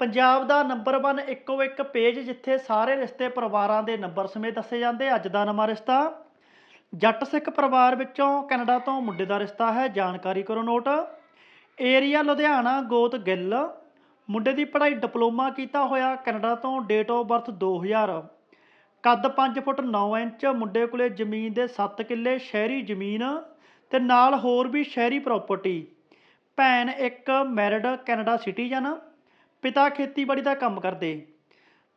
ਪੰਜਾਬ ਦਾ number 1 ਇੱਕੋ ਇੱਕ page ਜਿੱਥੇ ਸਾਰੇ ਰਿਸ਼ਤੇ ਪਰਿਵਾਰਾਂ ਦੇ ਨੰਬਰ ਸਮੇਤ ਦੱਸੇ ਜਾਂਦੇ ਅੱਜ ਦਾ ਨਵਾਂ ਰਿਸ਼ਤਾ। ਜੱਟ ਸਿੱਖ ਪਰਿਵਾਰ ਵਿੱਚੋਂ ਕੈਨੇਡਾ ਤੋਂ ਮੁੰਡੇ ਦਾ ਰਿਸ਼ਤਾ ਹੈ। ਜਾਣਕਾਰੀ ਕਰੋ ਨੋਟ। ਏਰੀਆ ਲੁਧਿਆਣਾ, ਗੋਤ ਗਿੱਲ। ਮੁੰਡੇ ਦੀ ਪੜ੍ਹਾਈ ਡਿਪਲੋਮਾ ਕੀਤਾ ਹੋਇਆ ਕੈਨੇਡਾ ਤੋਂ, ਡੇਟ ਆਫ ਬਰਥ 2000 ਕੱਦ 5 ਫੁੱਟ 9 ਇੰਚ, ਮੁੰਡੇ ਕੋਲੇ ਜ਼ਮੀਨ ਦੇ 7 ਕਿੱਲੇ, ਸ਼ਹਿਰੀ ਜ਼ਮੀਨ ਤੇ ਨਾਲ ਹੋਰ ਵੀ ਸ਼ਹਿਰੀ ਪ੍ਰਾਪਰਟੀ ਭੈਣ ਇੱਕ ਮੈਰਿਡ ਕੈਨੇਡਾ ਸਿਟੀਜ਼ਨ ਪਿਤਾ ਖੇਤੀਬਾੜੀ ਦਾ ਕੰਮ ਕਰਦੇ।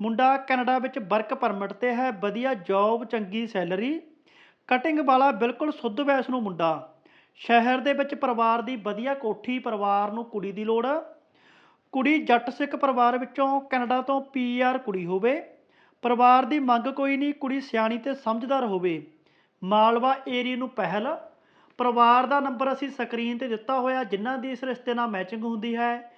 ਮੁੰਡਾ ਕੈਨੇਡਾ ਵਿੱਚ ਵਰਕ ਪਰਮਿਟ ਤੇ ਹੈ, ਵਧੀਆ ਜੌਬ, ਚੰਗੀ ਸੈਲਰੀ। ਕਟਿੰਗ ਵਾਲਾ ਬਿਲਕੁਲ ਸੁੱਧ ਵੈਸ ਨੂੰ ਮੁੰਡਾ। ਸ਼ਹਿਰ ਦੇ ਵਿੱਚ ਪਰਿਵਾਰ ਦੀ ਵਧੀਆ ਕੋਠੀ, ਪਰਿਵਾਰ ਨੂੰ ਕੁੜੀ ਦੀ ਲੋੜ। ਕੁੜੀ ਜੱਟ ਸਿੱਖ ਪਰਿਵਾਰ ਵਿੱਚੋਂ ਕੈਨੇਡਾ ਤੋਂ ਪੀਆਰ ਕੁੜੀ ਹੋਵੇ। ਪਰਿਵਾਰ ਦੀ ਮੰਗ ਕੋਈ ਨਹੀਂ, ਕੁੜੀ ਸਿਆਣੀ ਤੇ ਸਮਝਦਾਰ ਹੋਵੇ। ਮਾਲਵਾ ਏਰੀਆ ਨੂੰ ਪਹਿਲ। ਪਰਿਵਾਰ ਦਾ ਨੰਬਰ ਅਸੀਂ ਸਕਰੀਨ ਤੇ ਦਿੱਤਾ ਹੋਇਆ, ਜਿਨ੍ਹਾਂ ਦੀ ਇਸ ਰਿਸ਼ਤੇ ਨਾਲ ਮੈਚਿੰਗ ਹੁੰਦੀ ਹੈ।